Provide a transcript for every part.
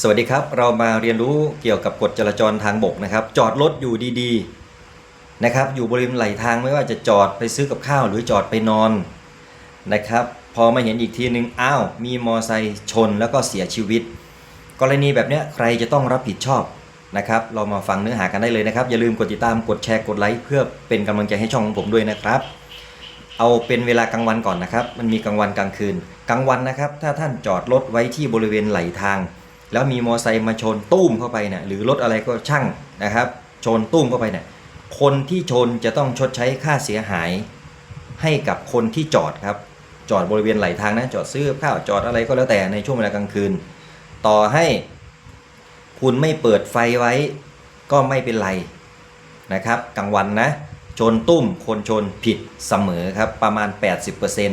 สวัสดีครับ เรามาเรียนรู้เกี่ยวกับกฎจราจรทางบกนะครับ จอดรถอยู่ดีๆนะครับ อยู่บริเวณไหลทางไม่ว่าจะจอดไปซื้อกับข้าว หรือจอดไปนอนนะครับ พอมาเห็นอีกทีหนึ่งอ้าว มีมอไซค์ชนแล้วก็เสียชีวิต กรณีแบบนี้ใครจะต้องรับผิดชอบนะครับ เรามาฟังเนื้อหากันได้เลยนะครับ อย่าลืมกดติดตามกดแชร์กดไลค์เพื่อเป็นกำลังใจให้ช่องของผมด้วยนะครับ เอาเป็นเวลากลางวันก่อนนะครับ มันมีกลางวันกลางคืนกลางวันนะครับ ถ้าท่านจอดรถไว้ที่บริเวณไหลทาง แล้วมีมอไซค์มาชนตุ้มเข้าไปเนี่ยหรือรถอะไรก็ช่างนะครับ ชนตุ้มเข้าไปเนี่ยคนที่ชนจะต้องชดใช้ค่าเสียหายให้กับคนที่จอดครับ จอดบริเวณไหลทางนะจอดซื้อข้าวจอดอะไรก็แล้วแต่ในช่วงเวลากลางคืน ต่อให้คุณไม่เปิดไฟไว้ก็ไม่เป็นไรนะครับกลางวันนะชนตุ้มคนชนผิดเสมอครับประมาณ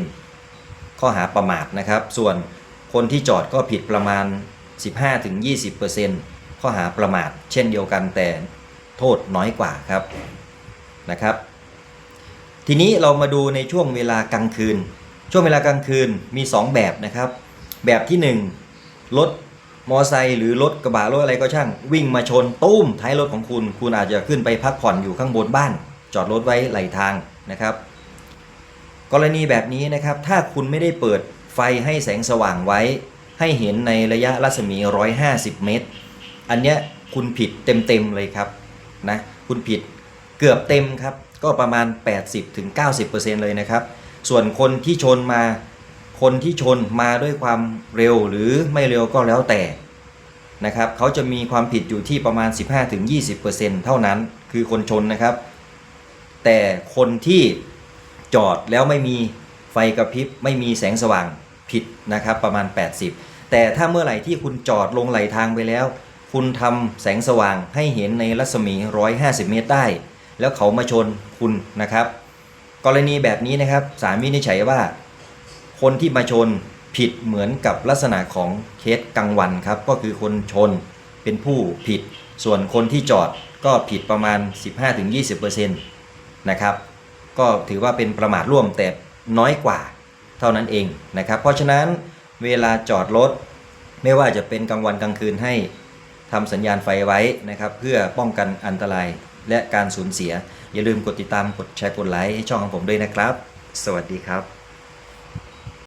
80%ข้อหาประมาทนะครับ ส่วนคนที่จอดก็ผิดประมาณ 15-20%ข้อหาประมาทเช่นเดียวกันแต่โทษน้อยกว่าครับนะครับ ทีนี้เรามาดูในช่วงเวลากลางคืน ช่วงเวลากลางคืนมี 2 แบบนะครับ แบบที่ 1 รถมอไซค์หรือรถกระบะรถอะไรก็ช่าง วิ่งมาชนตุ้มท้ายรถของคุณ คุณอาจจะขึ้นไปพักผ่อนอยู่ข้างบนบ้าน จอดรถไว้ไหลทางนะครับ กรณีแบบนี้นะครับ ถ้าคุณไม่ได้เปิดไฟให้แสงสว่างไว้ ให้เห็นในระยะรัศมี 150 เมตร อันเนี้ยคุณผิดเต็มๆเลยครับนะคุณผิดเกือบเต็มครับ ก็ประมาณ 80-90%เลยนะครับ ส่วนคนที่ชนมาคนที่ชนมาด้วยความเร็วหรือไม่เร็วก็แล้วแต่นะครับเขาจะมีความผิดอยู่ที่ประมาณ 15-20%เท่านั้นคือคนชนนะครับ แต่คนที่จอดแล้วไม่มีไฟกระพริบไม่มีแสงสว่าง ผิดนะครับประมาณ 80 แต่ถ้าเมื่อไหร่ที่คุณจอดลงไหลทางไปแล้ว คุณทำแสงสว่างให้เห็นในรัศมี 150 เมตรได้ แล้วเขามาชนคุณนะครับ กรณีแบบนี้นะครับศาลวินิจฉัยว่า คนที่มาชนผิดเหมือนกับลักษณะของเคสกลางวันครับ ก็คือคนชนเป็นผู้ผิด ส่วนคนที่จอดก็ผิดประมาณ 15-20%นะครับ ก็ถือว่าเป็นประมาทร่วมแต่น้อยกว่า เท่านั้นเองนะครับ เพราะฉะนั้นเวลาจอดรถไม่ว่าจะเป็นกลางวันกลางคืนให้ทำสัญญาณไฟไว้นะครับเพื่อป้องกันอันตรายและการสูญเสีย อย่าลืมกดติดตามกดแชร์กดไลค์ให้ช่องของผมด้วยนะครับ สวัสดีครับ